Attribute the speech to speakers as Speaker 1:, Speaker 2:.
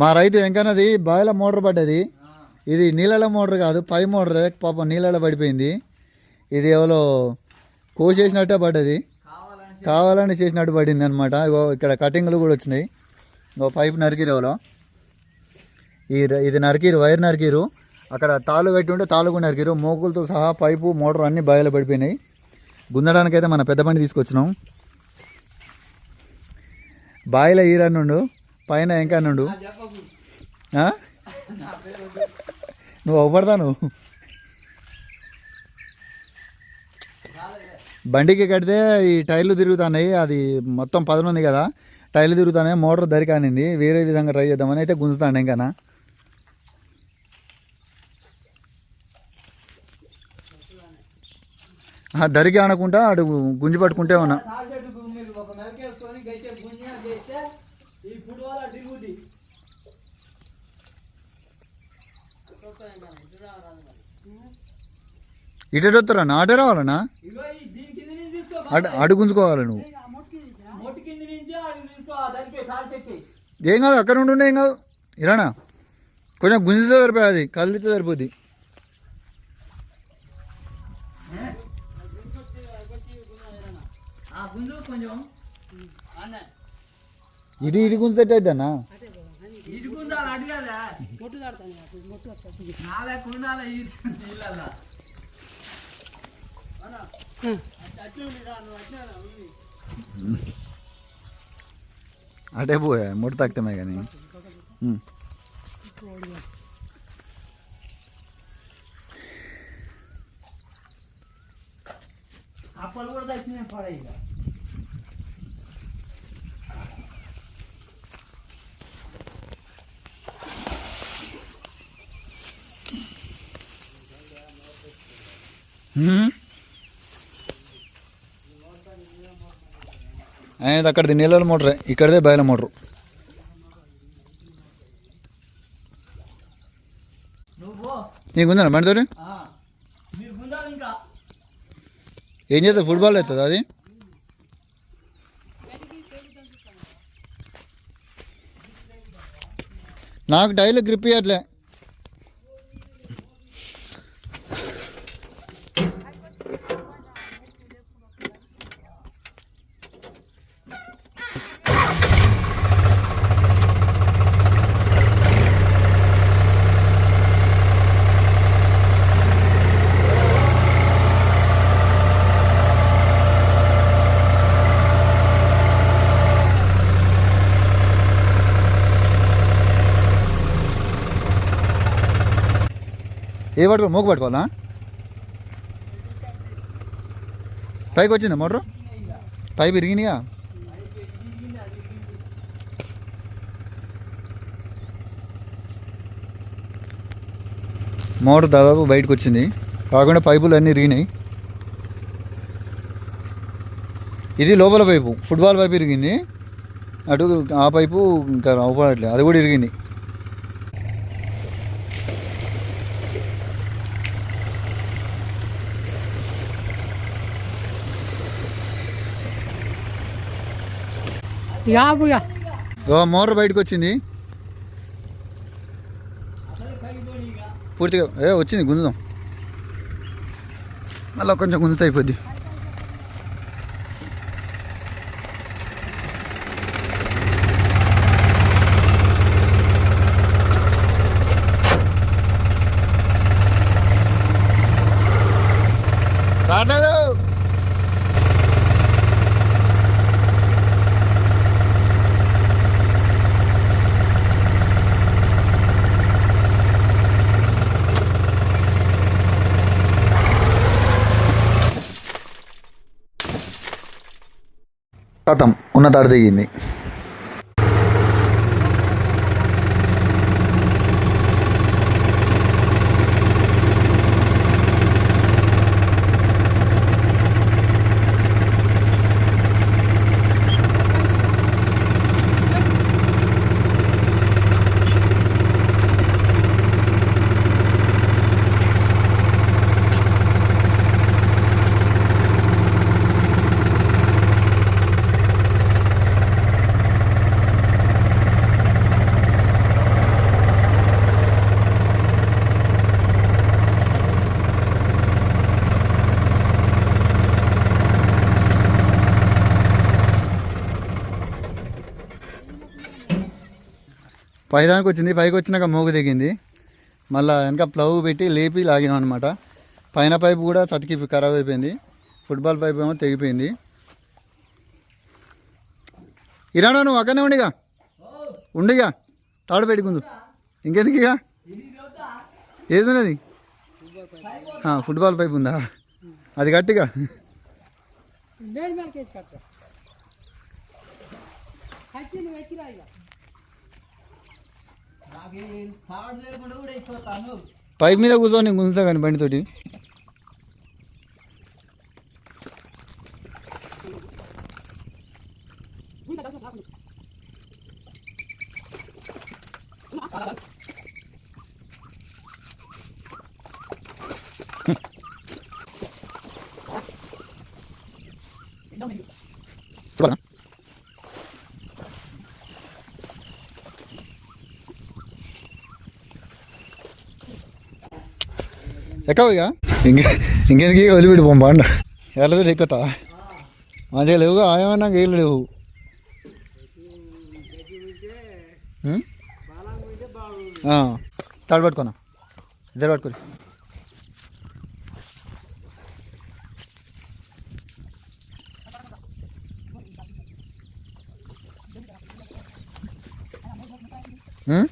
Speaker 1: మా రైతు వెంకన్నది బాయిల మోటార్ పడ్డది. ఇది నీళ్ళలో మోటార్ కాదు పై మోటార్. పాపం నీళ్ళలో పడిపోయింది. ఇది ఎవరో కోసేసినట్టే పడ్డది. కావాలని చేసినట్టు పడింది అనమాట ఇగో ఇక్కడ కటింగ్లు కూడా వచ్చినాయి. ఇగో పైప్ నరికిరు ఎవరో. ఈ ఇది నరికిరు వైర్ నరికిరు. అక్కడ తాళ్ళు కట్టి ఉంటే తాళ్ళు కూడా నరికిరు. మోకులతో సహా పైపు మోటార్ అన్నీ బావిలో పడిపోయినాయి. గుందడానికైతే మన పెద్ద బండి తీసుకొచ్చినాం. బావిలో ఈరన్నుండు పైన ఎంకన్నుండు ఆ? నువ్వు అవపడతా నువ్వు? బండికి కడితే ఈ టైర్లు తిరుగుతున్నాయి అది మొత్తం పదను ఉంది కదా. టైర్లు తిరుగుతున్నాయి మోటార్ దరికానింది వేరే విధంగా ట్రై చేద్దామని అయితే గుంజుతాండి ఇంకానా ఆ, దరికి అనకుండా అడు గుంజి పట్టుకుంటే ఉన్నా
Speaker 2: నాలుగు మీరు ఒక మెలకేసుకొని గైతే గుంజ చేస్తే ఈ ఫుట్బాల్ దిగుద్ది
Speaker 1: ఇటు వస్తారా? నా అటే రావాలనా?
Speaker 2: ఇగో ఈ దీని కింద నుంచి తీసుకో
Speaker 1: అడు అడు గుంజుకోవాలి నువ్వు. ఏం కాదు అక్కడ ఉండి ఏం కాదు. ఇరానా? కొంచెం గుంజితే సరిపోయి అది కదిలితే సరిపోద్ది.
Speaker 2: గుంజు
Speaker 1: ఇటు ఇటు గుంజితే అన్న
Speaker 2: ఇది గుంజాలి అటు కదా? నాలే కుండాల ఇళ్ళల్లా
Speaker 1: అటే పోయా ముడి తాకుతామే కానీ.
Speaker 2: అప్పలు కూడా దక్షిణ పడే ఇక
Speaker 1: ఉమ్. ఆయనది అక్కడిది నీళ్ళ మోటరే ఇక్కడదే బయల మోటరు
Speaker 2: నువ్వు
Speaker 1: నీకు ఉందా బండితోటి
Speaker 2: ఆ, మీరు గుంజాలి ఇంకా
Speaker 1: ఏం చేస్తుంది ఫుట్బాల్ అవుతుంది అది నాకు డైలీ గ్రిప్ ఇవ్వట్లే ఏ పట్టుకో మూకు పట్టుకోవాలా? పైకి వచ్చిందా మోటర్? పైపు ఇరిగినాయా మోటార్ దాదాపు బయటకు వచ్చింది. కాకుండా పైపులు అన్నీ ఇరిగినాయి. ఇది లోపల పైపు ఫుట్బాల్ పైపు ఇరిగింది. అటు ఆ పైపు ఇంకా అవపడట్లేదు అది కూడా ఇరిగింది.
Speaker 3: యాబుగా
Speaker 1: ఓ బయటకు వచ్చింది. పూర్తిగా ఏ వచ్చింది గుంజుదాం. మళ్ళీ కొంచెం గుంజుతా అయిపోద్ది. రాలేదు కథం ఉన్నదాడి దిగింది పైదానికి వచ్చింది పైకి వచ్చినాక మోగు దిగింది మళ్ళీ వెనక ప్లవ్ పెట్టి లేపి లాగినాం అనమాట పైన పైపు కూడా చతికి ఖరాబ్ అయిపోయింది. ఫుట్బాల్ పైపు ఏమో తెగిపోయింది. ఇరాడా నువ్వు అక్కడనే ఉండిగా. ఉండిగా. తాడు పెట్టుకుందు. ఇంకెందుకు ఇక ఏది ఫుట్బాల్ పైపు ఉందా? అది గట్టిగా
Speaker 3: మేల్ మేల్ కేసు కట్ట కట్టి నువ్వు ఎక్కిరా ఇక
Speaker 2: నాకు ఈ తాడు లేకుండా కూడా ఇచ్చిపోతాను
Speaker 1: పైప్ మీద కూర్చొని గుంజుతా కానీ బండితోటి చూడనా? ఎక్కవు ఇక? ఇంకే ఇంకెందుకు ఇక వదిలిపెట్టి పోం బాండ ఎర్రదు ఎక్కుతా? మంచిగా లేవుగా? ఆయమన్నా గేలు లేవు. తాడు పట్టుకోనా? ఇద్దరు పట్టుకోరి. ఉం?